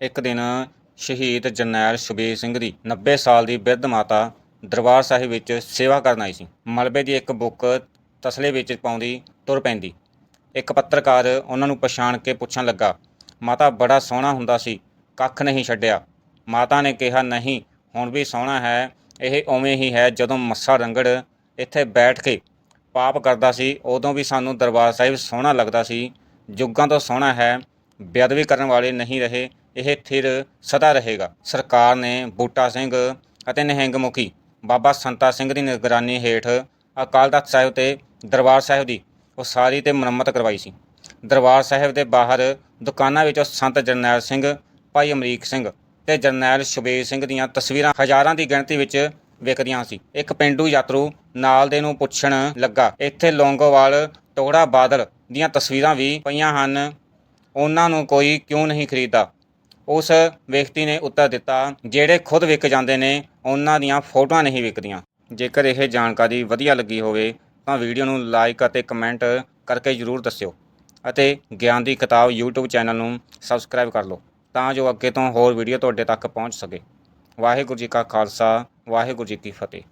ਇੱਕ ਦਿਨ ਸ਼ਹੀਦ ਜਰਨੈਲ ਸੁਬੇਰ ਸਿੰਘ ਦੀ 90 ਸਾਲ ਦੀ ਬਿਰਧ ਮਾਤਾ ਦਰਬਾਰ ਸਾਹਿਬ ਵਿੱਚ ਸੇਵਾ ਕਰਨ ਆਈ ਸੀ। ਮਲਬੇ ਦੀ ਇੱਕ ਬੁੱਕ ਤਸਲੇ ਵਿੱਚ ਪਾਉਂਦੀ ਤੁਰ ਪੈਂਦੀ। ਇੱਕ ਪੱਤਰਕਾਰ ਉਹਨਾਂ ਨੂੰ ਪਛਾਣ ਕੇ ਪੁੱਛਣ ਲੱਗਾ, ਮਾਤਾ, ਬੜਾ ਸੋਹਣਾ ਹੁੰਦਾ ਸੀ, ਕੱਖ ਨਹੀਂ ਛੱਡਿਆ। ਮਾਤਾ ਨੇ ਕਿਹਾ, ਨਹੀਂ, ਹੁਣ ਵੀ ਸੋਹਣਾ ਹੈ, ਇਹ ਉਵੇਂ ਹੀ ਹੈ ਜਦੋਂ ਮੱਸਾ ਰੰਗੜ ਇੱਥੇ ਬੈਠ ਕੇ ਪਾਪ ਕਰਦਾ ਸੀ, ਉਦੋਂ ਵੀ ਸਾਨੂੰ ਦਰਬਾਰ ਸਾਹਿਬ ਸੋਹਣਾ ਲੱਗਦਾ ਸੀ। ਜੁੱਗਾਂ ਤੋਂ ਸੋਹਣਾ ਹੈ, ਬੇਅਦਬੀ ਕਰਨ ਵਾਲੇ ਨਹੀਂ ਰਹੇ ਇਹ ਥਿਰ ਸਦਾ ਰਹੇਗਾ। ਸਰਕਾਰ ਨੇ ਬੂਟਾ ਸਿੰਘ ਅਤੇ ਨਿਹੰਗ ਮੁਖੀ ਬਾਬਾ ਸੰਤਾ ਸਿੰਘ ਦੀ ਨਿਗਰਾਨੀ ਹੇਠ ਅਕਾਲ ਤਖਤ ਸਾਹਿਬ ਤੇ ਦਰਬਾਰ ਸਾਹਿਬ ਦੀ ਉਸਾਰੀ ਤੇ ਮੁਰੰਮਤ ਕਰਵਾਈ ਸੀ। ਦਰਬਾਰ ਸਾਹਿਬ ਦੇ ਬਾਹਰ ਦੁਕਾਨਾਂ ਵਿੱਚੋਂ ਸੰਤ ਜਰਨੈਲ ਸਿੰਘ, ਭਾਈ ਅਮਰੀਕ ਸਿੰਘ ਤੇ ਜਰਨੈਲ ਸ਼ੁਬੇਰ ਸਿੰਘ ਦੀਆਂ ਤਸਵੀਰਾਂ ਹਜ਼ਾਰਾਂ ਦੀ ਗਿਣਤੀ ਵਿੱਚ ਵਿਕਦੀਆਂ ਸੀ। ਇੱਕ ਪਿੰਡੂ ਯਾਤਰੂ ਨਾਲ ਦੇ ਨੂੰ ਪੁੱਛਣ ਲੱਗਾ, ਇੱਥੇ ਲੌਂਗੋਵਾਲ ਟੋੜਾ ਬਾਦਲ ਦੀਆਂ ਤਸਵੀਰਾਂ ਵੀ ਪਈਆਂ ਹਨ? ਉਹਨਾਂ ਨੂੰ ਕੋਈ ਕਿਉਂ ਨਹੀਂ ਖਰੀਦਦਾ? ਉਸ ਵਿਅਕਤੀ ਨੇ ਉੱਤਰ ਦਿੱਤਾ, ਜਿਹੜੇ ਖੁਦ ਵਿਕ ਜਾਂਦੇ ਨੇ, ਉਹਨਾਂ ਦੀਆਂ ਫੋਟੋਆਂ ਨਹੀਂ ਵਿਕਦੀਆਂ। ਜੇਕਰ ਇਹ ਜਾਣਕਾਰੀ ਵਧੀਆ ਲੱਗੀ ਹੋਵੇ, ਤਾਂ ਵੀਡੀਓ ਨੂੰ ਲਾਈਕ ਅਤੇ ਕਮੈਂਟ ਕਰਕੇ ਜਰੂਰ ਦੱਸਿਓ। ਅਤੇ ਗਿਆਨ ਦੀ ਕਿਤਾਬ YouTube ਚੈਨਲ ਨੂੰ ਸਬਸਕ੍ਰਾਈਬ ਕਰ ਲਓ, ਤਾਂ ਜੋ ਅੱਗੇ ਤੋਂ ਹੋਰ ਵੀਡੀਓ ਤੁਹਾਡੇ ਤੱਕ ਪਹੁੰਚ ਸਕੇ। ਵਾਹਿਗੁਰੂ ਜੀ ਕਾ ਖਾਲਸਾ, ਵਾਹਿਗੁਰੂ ਜੀ ਕੀ ਫਤਿਹ।